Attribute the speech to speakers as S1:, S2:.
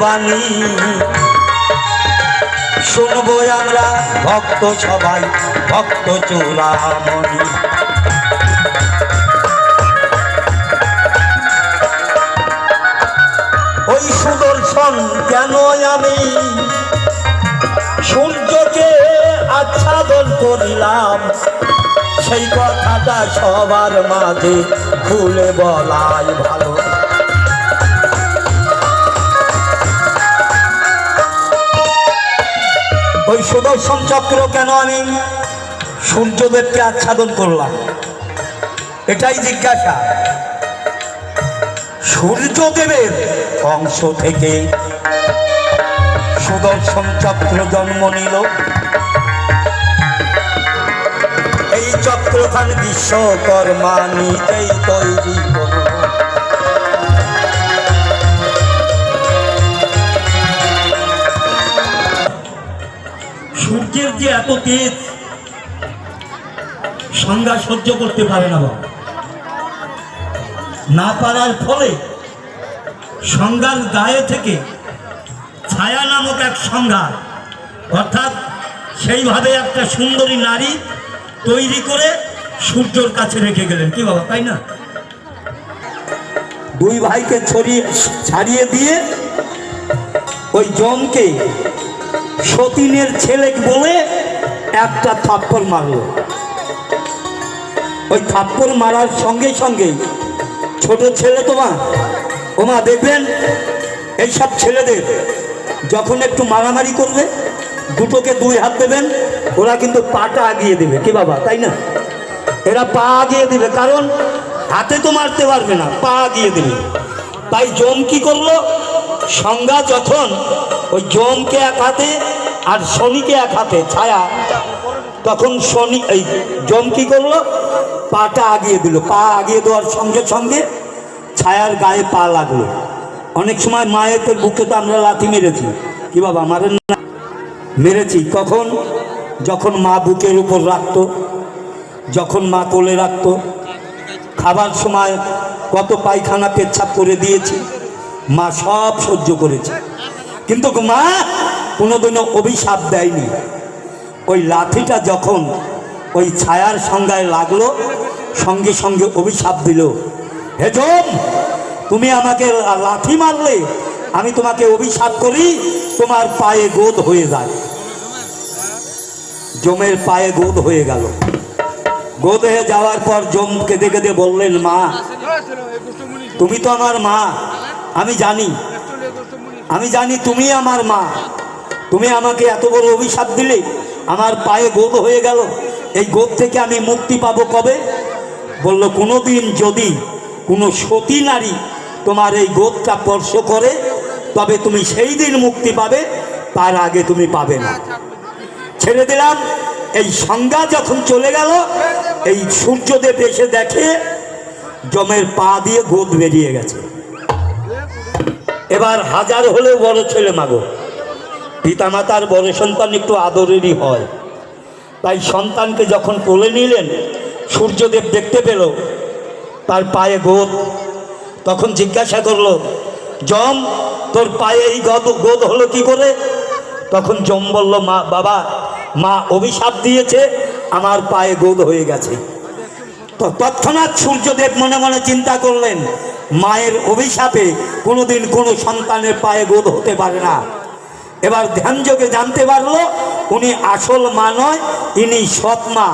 S1: বাণী শুনব আমরা ভক্ত সবাই, ভক্ত চূড়ামণি। ওই সুদর্শন কেন আমি? সূর্যকে আচ্ছাদন করিলাম। সেই কথাটা সবার মাঝে খুলে বলাই ভালো। ওই সুদর্শন চক্র কেন আমি সূর্যদেবকে আচ্ছাদন করলাম? এটাই জিজ্ঞাসা। সূর্যদেবের অংশ থেকে সুদর্শন চক্র জন্ম নিল। এই চক্রখান বিশ্বকর্মা নিজেই তৈরি করল সূর্যের যে এত তেজ, সংজ্ঞা সহ্য করতে পারে না বাবা। না পারার ফলে সংজ্ঞার গায়ে থেকে ছায়া নামক এক সংজ্ঞা, অর্থাৎ সেইভাবে একটা সুন্দরী নারী তৈরি করে সূর্যর কাছে রেখে গেলেন। কি বাবা, তাই না? দুই ভাইকে ছড়িয়ে ছাড়িয়ে দিয়ে ওই জমকে সতীনের ছেলে বলে একটা থাপ্পড় মারলো। ওই থাপ্পড় মারার সঙ্গে সঙ্গে ছোট ছেলে তোমা ওমা দেখবেন এইসব ছেলেদের যখন একটু মারামারি করবে, দুটোকে দুই হাত দেবেন, ওরা কিন্তু পাটা আগিয়ে দেবে। কি বাবা, তাই না? এরা পা আগিয়ে দেবে, কারণ হাতে তো মারতে পারবে না, পা আগিয়ে দেবে। তাই জম কি করল? সংজ্ঞা যখন ওই জমকে এক হাতে আর শনিকে এক হাতে, ছায়া। তখন শনি এই জম কি করল? পাটা আগিয়ে দিল। পা আগিয়ে দেওয়ার সঙ্গে সঙ্গে ছায়ার গায়ে পা লাগল। অনেক সময় মায়ের বুকে তো আমরা লাথি মেরেছি। কি বাবা, মারেন না। মেরেছি। কখন? যখন মা বুকের উপর রাখতো, যখন মা কোলে রাখতো। খাবার সময় কত পায়খানা পেচ্ছাপ করে দিয়েছি। মা সব সহ্য করেছে। কিন্তু মা, কোনোদিনও অভিশাপ দেয়নি। ওই লাঠিটা যখন ওই ছায়ার সংজ্ঞায় লাগল, সঙ্গে সঙ্গে অভিশাপ দিল। হে জম তুমি আমাকে লা- লাথি মারলে, আমি তোমাকে অভিশাপ করি, তোমার পায়ে গোদ হয়ে যায়। জমের পায়ে গোদ হয়ে গেল। গোদ হয়ে যাওয়ার পর জম কেঁদে কেঁদে বললেন, মা, তুমি তো আমার মা, আমি জানি আমি জানি তুমি আমার মা। তুমি আমাকে এত বড় অভিশাপ দিলে, আমার পায়ে গোদ হয়ে গেল। এই গোদ থেকে আমি মুক্তি পাবো কবে? বলল, কোনোদিন যদি কোনো সতী নারী তোমার এই গোদটা স্পর্শ করে, তবে তুমি সেই দিন মুক্তি পাবে, তার আগে তুমি পাবে না। ছেড়ে দিলাম। এই সংজ্ঞা যখন চলে গেল, এই সূর্যদেব এসে দেখে জমের পা দিয়ে গোদ বেরিয়ে গেছে। এবার হাজার হলেও বড় ছেলে মাগো। পিতামাতার বড় সন্তান একটু আদরেরই হয়। তাই সন্তানকে যখন কোলে নিলেন, সূর্যদেব দেখতে পেল, তার পায়ে গোদ। তখন জিজ্ঞাসা করল, জম, তোর পায়ে এই গদ, গোদ হলো কি করে? তখন জম বলল, মা, বাবা, মা অভিশাপ দিয়েছে, আমার পায়ে গোদ হয়ে গেছে। তৎক্ষণাৎ সূর্যদেব মনে মনে চিন্তা করলেন, মায়ের অভিশাপে কোনোদিন কোনো সন্তানের পায়ে গোধ হতে পারে না। এবার ধ্যানযোগে জানতে পারল, উনি আসল মা নয়, ইনি সৎ মা।